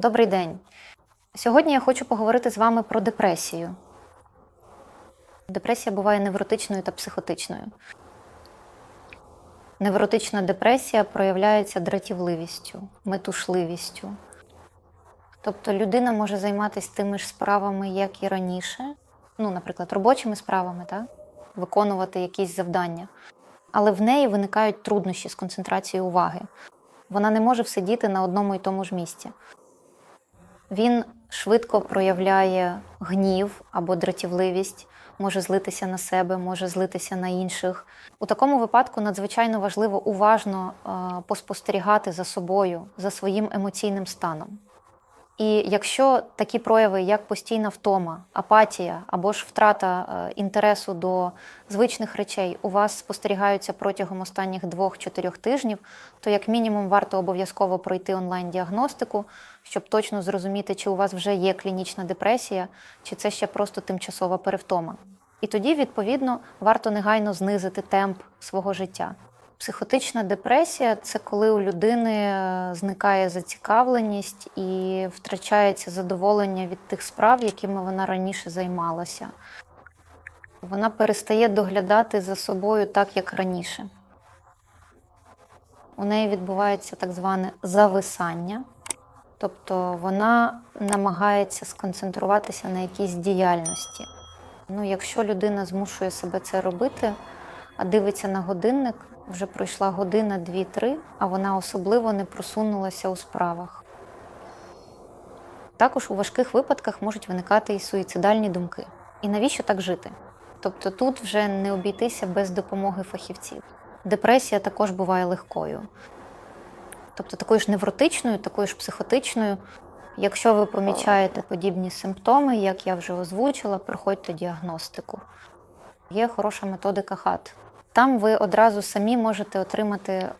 Добрий день. Сьогодні я хочу поговорити з вами про депресію. Депресія буває невротичною та психотичною. Невротична депресія проявляється дратівливістю, метушливістю. Тобто людина може займатися тими ж справами, як і раніше, ну, наприклад, робочими справами, так? виконувати якісь завдання. Але в неї виникають труднощі з концентрацією уваги. Вона не може всидіти на одному і тому ж місці. Він швидко проявляє гнів або дратівливість, може злитися на себе, може злитися на інших. У такому випадку надзвичайно важливо уважно е, поспостерігати за собою, за своїм емоційним станом. І якщо такі прояви, як постійна втома, апатія або ж втрата е, інтересу до звичних речей, у вас спостерігаються протягом останніх двох-чотирьох тижнів, то як мінімум варто обов'язково пройти онлайн-діагностику, щоб точно зрозуміти, чи у вас вже є клінічна депресія, чи це ще просто тимчасова перевтома. І тоді, відповідно, варто негайно знизити темп свого життя. Психотична депресія це коли у людини е, зникає зацікавленість і втрачається задоволення від тих справ, якими вона раніше займалася. Вона перестає доглядати за собою так, як раніше. У неї відбувається так зване зависання, тобто вона намагається сконцентруватися на якійсь діяльності. Ну, якщо людина змушує себе це робити, а дивиться на годинник, вже пройшла година, дві-три, а вона особливо не просунулася у справах. Також у важких випадках можуть виникати і суїцидальні думки. І навіщо так жити? Тобто тут вже не обійтися без допомоги фахівців. Депресія також буває легкою. Тобто такою ж невротичною, такою ж психотичною. Якщо ви помічаєте подібні симптоми, як я вже озвучила, проходьте діагностику. Є хороша методика ХАТ. Там ви одразу самі можете отримати е,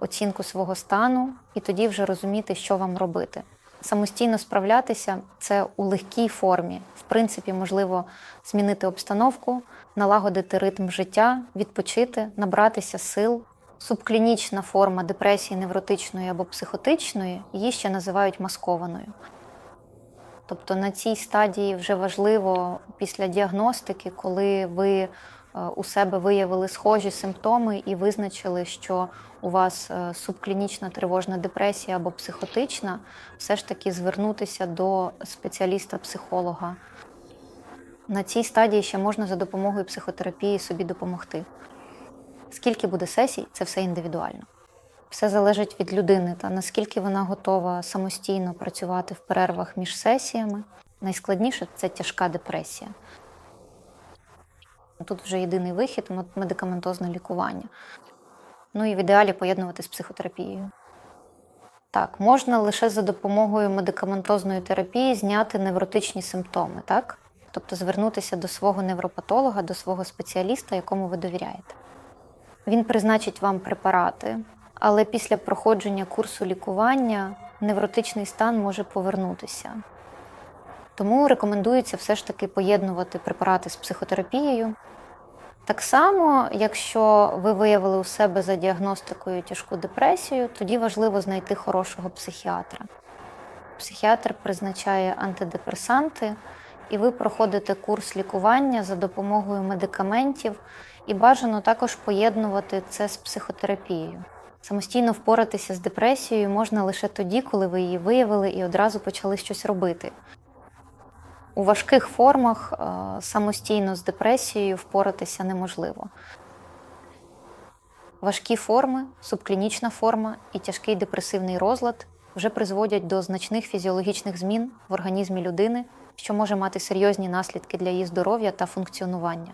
оцінку свого стану і тоді вже розуміти, що вам робити. Самостійно справлятися це у легкій формі. В принципі, можливо змінити обстановку, налагодити ритм життя, відпочити, набратися сил. Субклінічна форма депресії невротичної або психотичної її ще називають маскованою. Тобто на цій стадії вже важливо після діагностики, коли ви у себе виявили схожі симптоми і визначили, що у вас е, субклінічна тривожна депресія або психотична, все ж таки звернутися до спеціаліста-психолога. На цій стадії ще можна за допомогою психотерапії собі допомогти. Скільки буде сесій, це все індивідуально. Все залежить від людини та наскільки вона готова самостійно працювати в перервах між сесіями. Найскладніше це тяжка депресія. Тут вже єдиний вихід медикаментозне лікування. Ну і в ідеалі поєднувати з психотерапією. Так, можна лише за допомогою медикаментозної терапії зняти невротичні симптоми, так? Тобто звернутися до свого невропатолога, до свого спеціаліста, якому ви довіряєте. Він призначить вам препарати, але після проходження курсу лікування невротичний стан може повернутися. Тому рекомендується все ж таки поєднувати препарати з психотерапією. Так само, якщо ви виявили у себе за діагностикою тяжку депресію, тоді важливо знайти хорошого психіатра. Психіатр призначає антидепресанти, і ви проходите курс лікування за допомогою медикаментів, і бажано також поєднувати це з психотерапією. Самостійно впоратися з депресією можна лише тоді, коли ви її виявили і одразу почали щось робити. У важких формах е, самостійно з депресією впоратися неможливо. Важкі форми, субклінічна форма і тяжкий депресивний розлад вже призводять до значних фізіологічних змін в організмі людини, що може мати серйозні наслідки для її здоров'я та функціонування.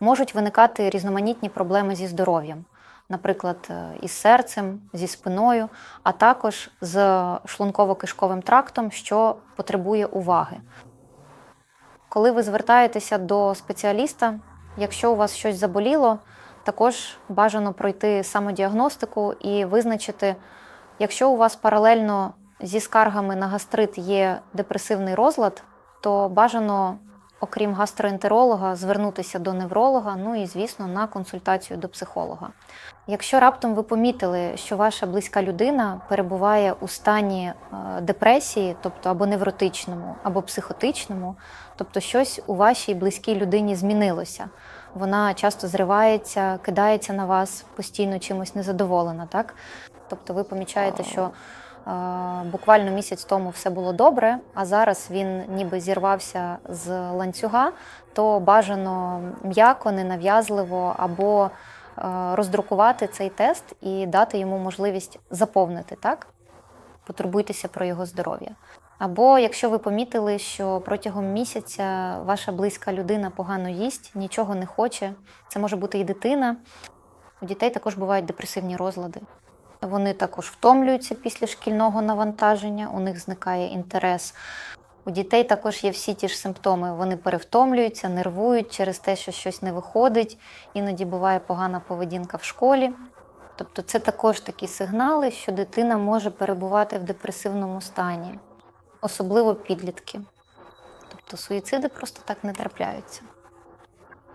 Можуть виникати різноманітні проблеми зі здоров'ям, наприклад, е, із серцем, зі спиною, а також з шлунково-кишковим трактом, що потребує уваги. Коли ви звертаєтеся до спеціаліста, якщо у вас щось заболіло, також бажано пройти самодіагностику і визначити, якщо у вас паралельно зі скаргами на гастрит є депресивний розлад, то бажано окрім гастроентеролога, звернутися до невролога, ну і, звісно, на консультацію до психолога. Якщо раптом ви помітили, що ваша близька людина перебуває у стані е, депресії, тобто або невротичному, або психотичному, тобто щось у вашій близькій людині змінилося. Вона часто зривається, кидається на вас, постійно чимось незадоволена, так? Тобто ви помічаєте, що буквально місяць тому все було добре, а зараз він ніби зірвався з ланцюга, то бажано м'яко, ненав'язливо або е, роздрукувати цей тест і дати йому можливість заповнити, так? Потурбуйтеся про його здоров'я. Або якщо ви помітили, що протягом місяця ваша близька людина погано їсть, нічого не хоче, це може бути і дитина. У дітей також бувають депресивні розлади. Вони також втомлюються після шкільного навантаження, у них зникає інтерес. У дітей також є всі ті ж симптоми. Вони перевтомлюються, нервують через те, що щось не виходить, іноді буває погана поведінка в школі. Тобто це також такі сигнали, що дитина може перебувати в депресивному стані, особливо підлітки. Тобто суїциди просто так не трапляються.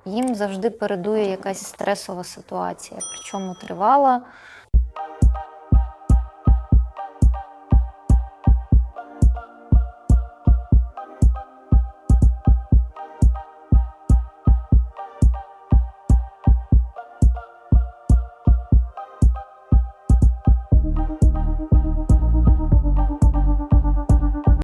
Їм завжди передує якась стресова ситуація, причому тривала,